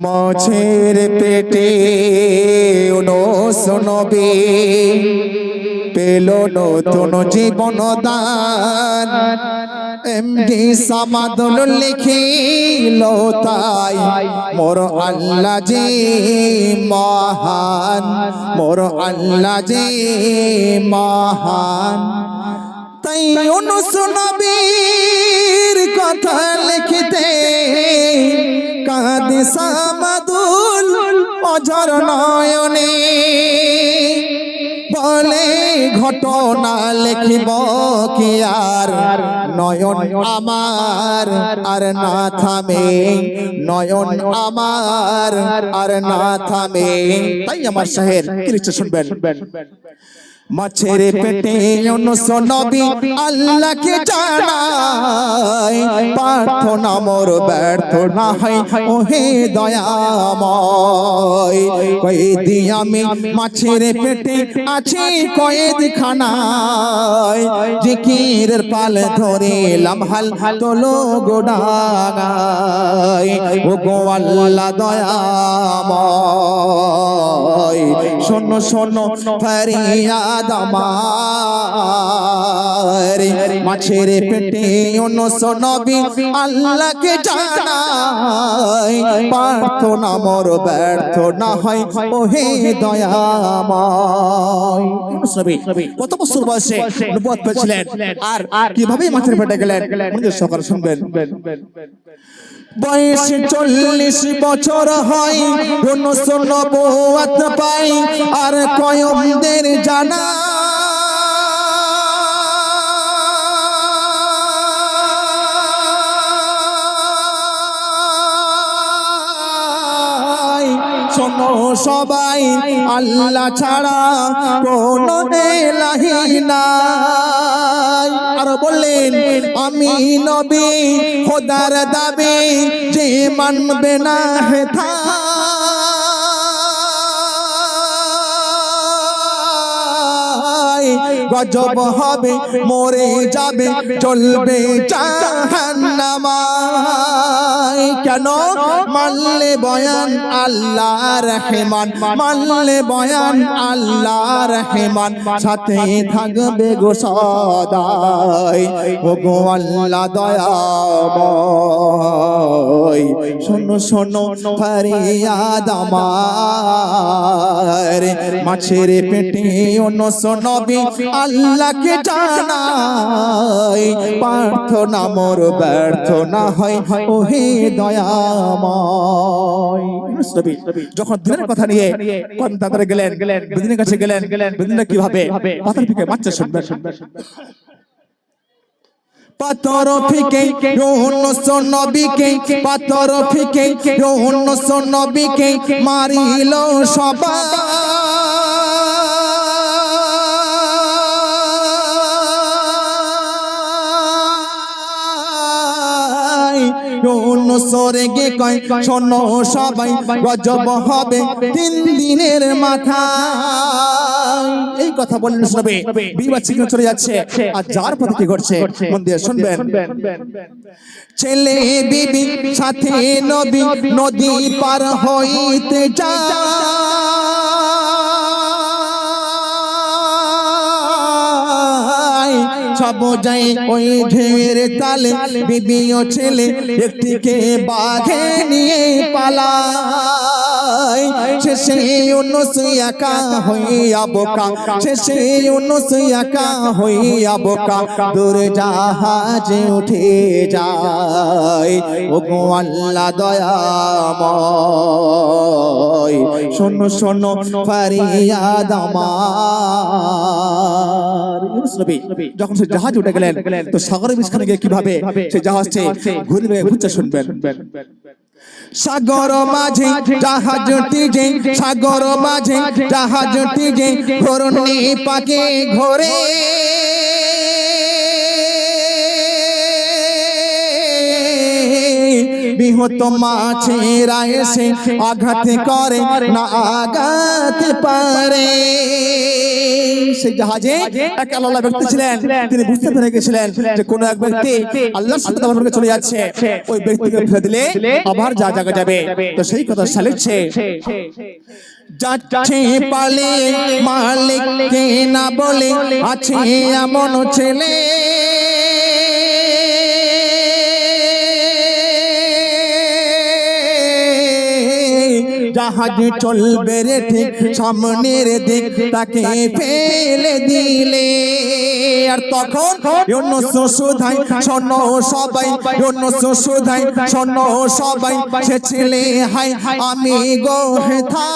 মাছের পেটে নবী পেল নতুন জীবন দান। এমডি সামাদুল লিখিল তাই, মোর আল্লাহ জি মহান, মোর আল্লাহ জি মহান। তাই অনুস নবীর কথা লিখিতে কাঁদে সামাদুল অজর নয়নে। বলে ঘটনা লিখিব কি আর? নয়ন আমার, আর না থামে। নয়ন আমার, আর না থামে। তাই আমার শাহের কি লিখছে শুনবেন? মাছের পেটে অনুসো নবী আল্লাহকে জানাই প্রার্থনা মোর ব্যর্থ না হয় ওহে দয়াময়। কয়েদি আমি মাছের পেটে আছি কয়েদ খানায় জিকিরের পাল ধরে লামহাল তোলো গোডাগাই ও গো আল্লাহ দয়াময়। শোনো শোনো, ফরিয়াদ আমার। মাছের পেটে অনুস নবী আল্লাহকে জানাই। প্রার্থনা মোর ব্যর্থ না হয়, ওহে দয়াময়। কত বছর বয়সে নবুয়ত পেয়েছিলেন? আর কীভাবে মাছের পেটে গেলেন? মনোযোগ সহকারে শুনবেন। বয়স চল্লিশ বছর হয় অনুস নবুয়ত পাই। আর কয়মদের জানা। শোনো সবাই আল্লাহ ছাড়া কোন এলাহি নাই। আর বললেন আমি নবী খোদার দাবি যে মানবে না হেথা গজব হবে মরে যাবে চলবে জাহান্নামায় কেন? মানলে বয়ান আল্লাহ রহমান, মানলে বয়ান আল্লাহ রহমান, সাথে থাকবে গো সদাই। গো আল্লাহ দয়াময়। শোনো শোনো, ফরিয়াদ আমার। মাছের পেটে অনস নবী আল্লাহকে জানাই। প্রার্থনা মোর ব্যর্থ না হয় ওহে দয়াময়। যখন দিনের কথা নিয়ে গেলেন বেদিনের কাছে গেলেন বেদিনা কীভাবে? পাথর ফিকে মারছে শুনবেন। পাথর ফিকে রোহনস নবীকে পাথর ফিকে রোহনস নবীকে মারিল সবাই। অনুসরে গে কয়, শোনো সবাই, গজব হবে তিন দিনের মাথা এই কথা বললেন শোনাবে বিবাদ চিহ্ন চলে যাচ্ছে। আর যার পথে কি ঘটছে? মন শুনবেন। ছেলে বিবি, সাথে নবী, নদী পার হইতে যায় সব যাই ওই ঢের তালে বিবি ও ছেলে একটিকে বাঘে নিয়ে পালায়। শেষে শেষে দূর জাহাজে উঠে যায়। ও গো আল্লাহ দয়াময়, শোনো শোনো, ফরিয়াদ আমার। ইউনুস নবী যখন সে জাহাজ উঠে গেলেন তো সাগরের মাঝখানে গিয়ে কীভাবে সে জাহাজটি ঘুরবে ঘুরতে শুনবেন। সাগর মাঝে জাহাজটি যে সাগর মাঝে জাহাজটি যে ঘরণি পাকে ঘরে। বিহত মাছেরা এসে আঘাত করে না আঘাত পারে। সেই জাহাজে এক আল্লাহ ব্যক্তি ছিলেন তিনি বুঝতে পেরে গেছিলেন যে কোন এক ব্যক্তি আল্লাহর সাথে চলে যাচ্ছে, ওই ব্যক্তিকে ফেলে দিলে আবার যা জায়গা যাবে। তো সেই কথা সালিচ্ছে, যাচ্ছে পালে মালিক না বলে আছে এমন ছেলে জাহাজ চলবে রে ঠিক, সামনের দিক তাকে ফেলে দিলে। আর তখন অন্য সুধাই শোনো সবাই অন্য স্বর্ণ শোনো সবাই, সে ছেলে হাই আমি গো হেথা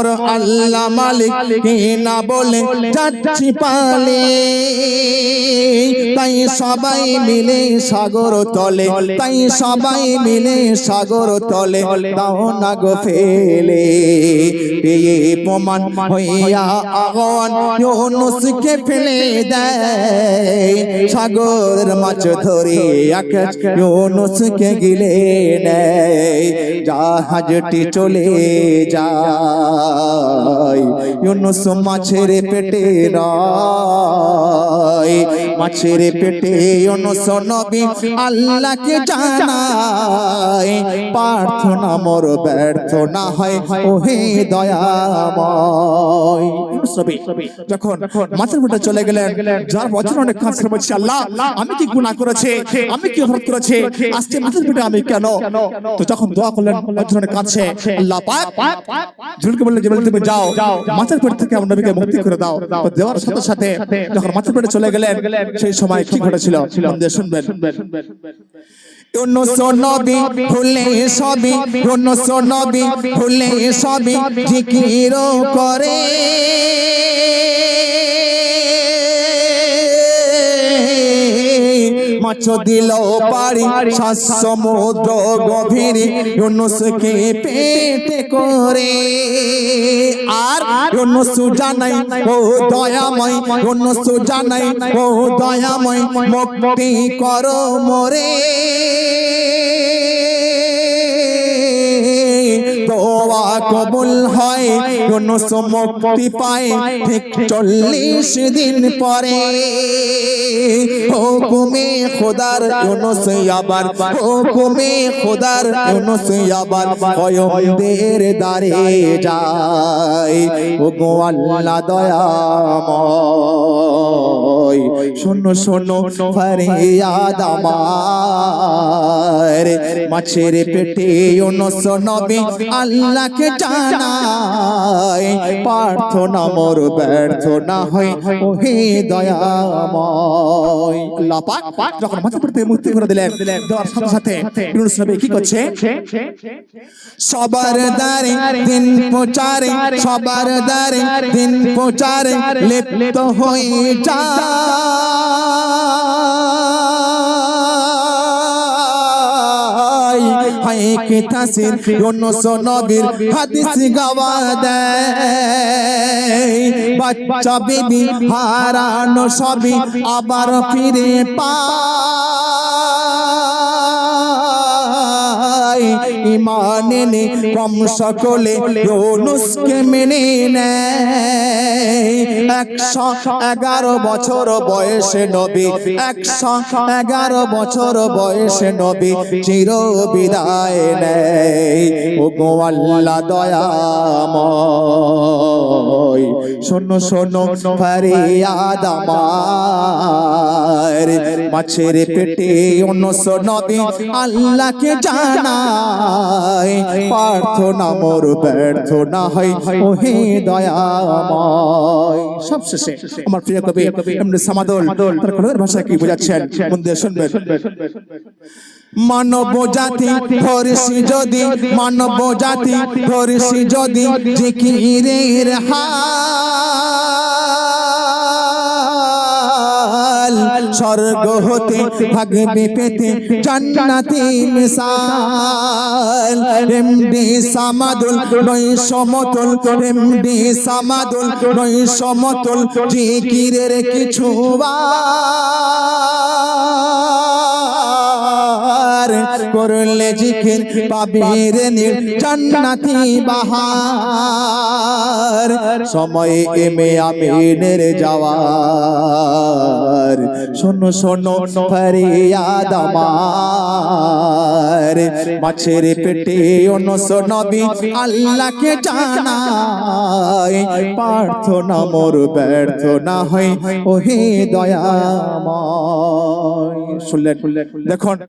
মোর আল্লাহ মালিক না বলে যাচ্ছি পালে। তাই সবাই মিলে সাগর তলে, তাই সবাই মিলে সাগর তলে, দাও না গো ফেলে। পেয়ে প্রমাণ হইয়া আগন ইউনুসকে ফেলে দেয়। সাগর মাছ ধরে আকাশ গিলে নেয়। জাহাজটি চলে যায়। ইউনুস মাছের পেটে মাছের পেটে ইউনুস নবী আল্লাহকে প্রার্থনা মোর ব্যর্থ না হয়, ওহে দয়াময়। যখন মাছের পেটে চলে গেলেন, যার বছর অনেক বলছে আল্লাহ, আমি কি গুনাহ করেছে? আমি কি অপরাধ করেছে? আজকে মাছের পেটে আমি কেন? তো যখন দোয়া করলেন বছরের কাছে আল্লাহ পাক, জুলকে বললেন যে তুমি যাও মাছের পেট থেকে আমার নবীকে মুক্তি করে দাও। দেওয়ার সাথে সাথে যখন মাছের পেটে চলে গেলেন সেই সময় কি ঘটেছিল? শুনবেন। অন্য নবী ভুলে সবই অন্য নবী ভুলে সবই জিকির করে। দিল পারি সাত সমুদ্র গভীর ইউনুসকে পেতে করে, আর ইউনুস জানাই, ও দয়াময়, ইউনুস জানাই, ও দয়াময়, মুক্তি করো মোরে। কবুল হয় ইউনুস মুক্তি পায়, ঠিক চল্লিশ দিন পরে। হুকুমে খোদার ইউনুস আবার, হুকুমে খোদার ইউনুস আবার কয়মদের দারে যায়। ও গো আল্লাহ দয়াময়। শোনো শোনো ফরিয়াদ আমার। মাছের পেটে ইউনুস নবী আল্লাহকে জানায়। প্রার্থনা মোর ব্যর্থ না হয়। ও হে দয়াময়। আল্লাহ পাক যখন মাছের পেট মুক্তি করে দিলেন দেওয়ার সাথে সাথে ইউনুস নবী কি করছে? সবার দারে দিন প্রচারে সবার দারে দিন প্রচারে লিপ্ত হয়ে যায়। হায় কে তাসির ইউনুস নবীর হাদিস গাওয়া দেয়। বাচ্চা বিবি হারানো সবই আবার ফিরে পায়। ইমান এনে কম সকলে ইউনুসকে মেনে নেয়। একশো এগারো বছর বয়সে নবী, একশো এগারো বছর বয়সে নবী চির বিদায় নেয় ও গো আল্লাহ দয়াময়, শোনো শোনো, ফরিয়াদ আমার। মাছের পেটে অনস নবী আল্লাহকে জানায় প্রার্থনা মোর ব্যর্থ না হয় ও হে দয়াময়। সব শেষে আমার প্রিয় কবি এমনি সামাদল তার কোরআনের ভাষা কি বোঝাচ্ছেন? মন দিয়ে শুনবেন। মানব জাতি ধরিসি যদি মানব জাতি ধরিসি যদি জিকিরের হাল মিসাল স্বর্গ হতে ভাগবে পেতে জান্নাতি মিসাল। এমডি সামাদুল, নয় সমতল। এমডি সামাদুল, নয় সমতল। জিকিরের কিছু করলে জিকির পাবে রে নির জান্নাতি বাহার। সময় এমে আমিনের যাওয়ার শোনো ফরিয়াদ আমার মাছের পেটে অনস নবী আল্লাহকে জানাই। প্রার্থনা মোর ব্যর্থ না হয়, ওহে দয়া শুনলেন? দেখুন